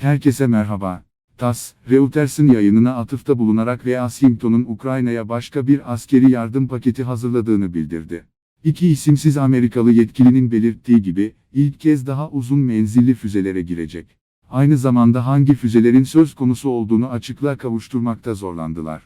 Herkese merhaba. TASS, Reuters'ın yayınına atıfta bulunarak Washington'un Ukrayna'ya başka bir askeri yardım paketi hazırladığını bildirdi. İki isimsiz Amerikalı yetkilinin belirttiği gibi, ilk kez daha uzun menzilli füzelere girecek. Aynı zamanda hangi füzelerin söz konusu olduğunu açıklığa kavuşturmakta zorlandılar.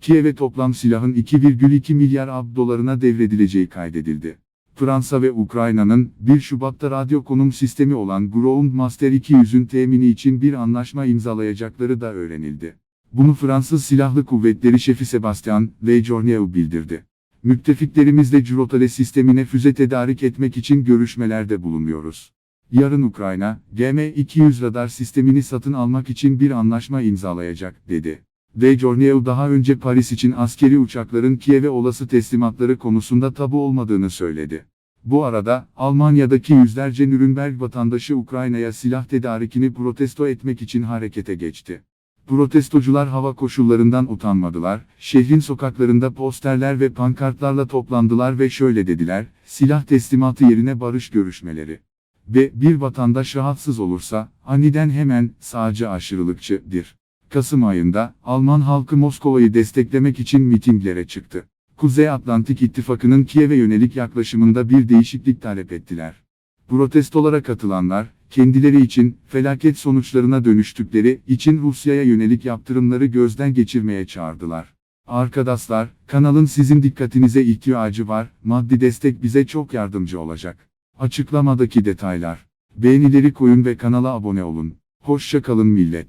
Kiev'e toplam silahın 2,2 milyar ab dolarına devredileceği kaydedildi. Fransa ve Ukrayna'nın 1 Şubat'ta radyo konum sistemi olan Groundmaster 200'ün temini için bir anlaşma imzalayacakları da öğrenildi. Bunu Fransız Silahlı Kuvvetleri Şefi Sebastien Lejourneau bildirdi. Müttefiklerimizle Jurotale sistemine füze tedarik etmek için görüşmelerde bulunuyoruz. Yarın Ukrayna, GM-200 radar sistemini satın almak için bir anlaşma imzalayacak, dedi. Lejourneau daha önce Paris için askeri uçakların Kiev'e olası teslimatları konusunda tabu olmadığını söyledi. Bu arada, Almanya'daki yüzlerce Nürnberg vatandaşı Ukrayna'ya silah tedarikini protesto etmek için harekete geçti. Protestocular hava koşullarından utanmadılar, şehrin sokaklarında posterler ve pankartlarla toplandılar ve şöyle dediler, silah teslimatı yerine barış görüşmeleri. Ve bir vatandaş rahatsız olursa, aniden hemen, sağcı aşırılıkçıdır. Kasım ayında, Alman halkı Moskova'yı desteklemek için mitinglere çıktı. Kuzey Atlantik İttifakı'nın Kiev'e yönelik yaklaşımında bir değişiklik talep ettiler. Protestolara katılanlar, kendileri için, felaket sonuçlarına dönüştükleri için Rusya'ya yönelik yaptırımları gözden geçirmeye çağırdılar. Arkadaşlar, kanalın sizin dikkatinize ihtiyacı var, maddi destek bize çok yardımcı olacak. Açıklamadaki detaylar. Beğenileri koyun ve kanala abone olun. Hoşça kalın millet.